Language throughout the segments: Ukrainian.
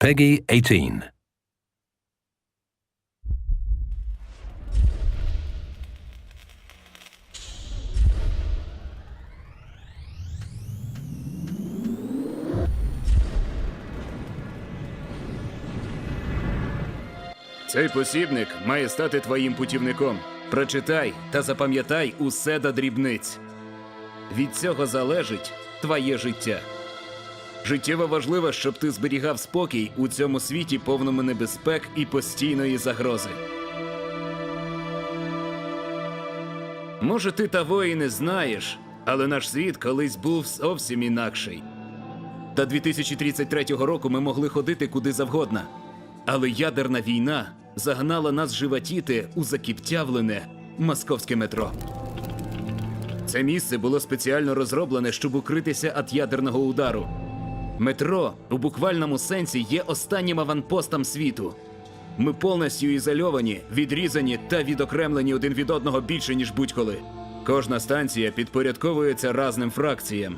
Peggy 18. Цей посібник має стати твоїм путівником. Прочитай та запам'ятай усе до дрібниць. Від цього залежить твоє життя. Життєво важливо, щоб ти зберігав спокій у цьому світі повному небезпек і постійної загрози. Може, ти того і не знаєш, але наш світ колись був зовсім інакший. До 2033 року ми могли ходити куди завгодно. Але ядерна війна загнала нас животіти у закіптявлене московське метро. Це місце було спеціально розроблене, щоб укритися від ядерного удару. Метро у буквальному сенсі є останнім аванпостом світу. Ми повністю ізольовані, відрізані та відокремлені один від одного більше, ніж будь-коли. Кожна станція підпорядковується разним фракціям.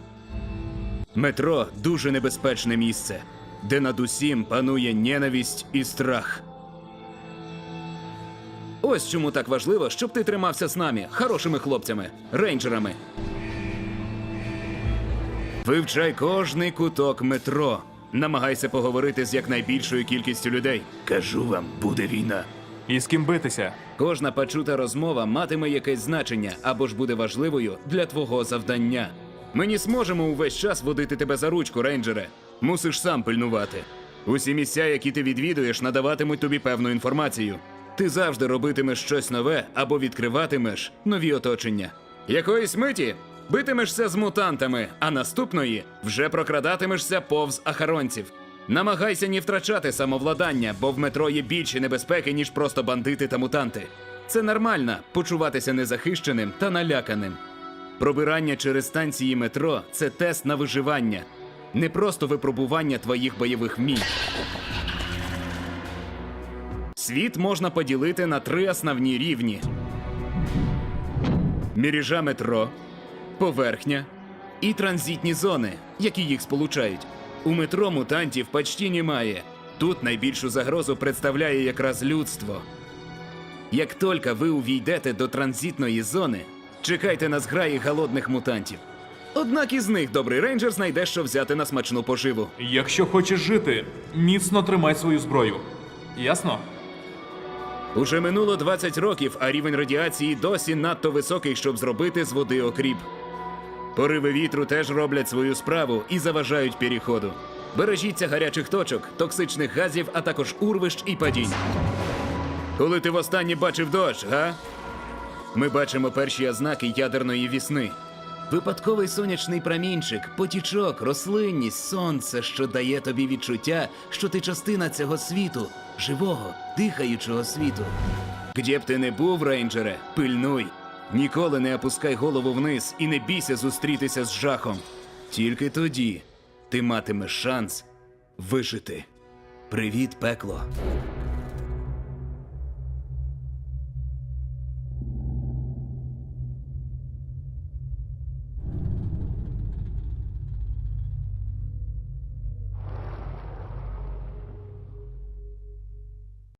Метро дуже небезпечне місце, де над усім панує ненависть і страх. Ось чому так важливо, щоб ти тримався з нами, хорошими хлопцями, рейнджерами. Вивчай кожний куток метро. Намагайся поговорити з якнайбільшою кількістю людей. Кажу вам, буде війна. І з ким битися? Кожна почута розмова матиме якесь значення або ж буде важливою для твого завдання. Ми не зможемо увесь час водити тебе за ручку, рейнджере. Мусиш сам пильнувати. Усі місця, які ти відвідуєш, надаватимуть тобі певну інформацію. Ти завжди робитимеш щось нове або відкриватимеш нові оточення. Якоїсь миті битимешся з мутантами, а наступної вже прокрадатимешся повз ахаронців. Намагайся не втрачати самовладання, бо в метро є більші небезпеки, ніж просто бандити та мутанти. Це нормально почуватися незахищеним та наляканим. Пробирання через станції метро це тест на виживання, не просто випробування твоїх бойових вмінь. Світ можна поділити на три основні рівні: мережа метро, поверхня і транзитні зони, які їх сполучають. У метро мутантів почти немає. Тут найбільшу загрозу представляє якраз людство. Як тільки ви увійдете до транзитної зони, чекайте на зграї голодних мутантів. Однак із них добрий рейнджер знайде, що взяти на смачну поживу. Якщо хочеш жити, міцно тримай свою зброю. Ясно? Уже минуло 20 років, а рівень радіації досі надто високий, щоб зробити з води окріп. Пориви вітру теж роблять свою справу і заважають переходу. Бережіться гарячих точок, токсичних газів, а також урвищ і падінь. Коли ти востаннє бачив дощ, га? Ми бачимо перші ознаки ядерної вісни. Випадковий сонячний промінчик, потічок, рослинність, сонце, що дає тобі відчуття, що ти частина цього світу, живого, дихаючого світу. Где б ти не був, рейнджере, пильнуй. Ніколи не опускай голову вниз і не бійся зустрітися з жахом. Тільки тоді ти матимеш шанс вижити. Привіт, пекло.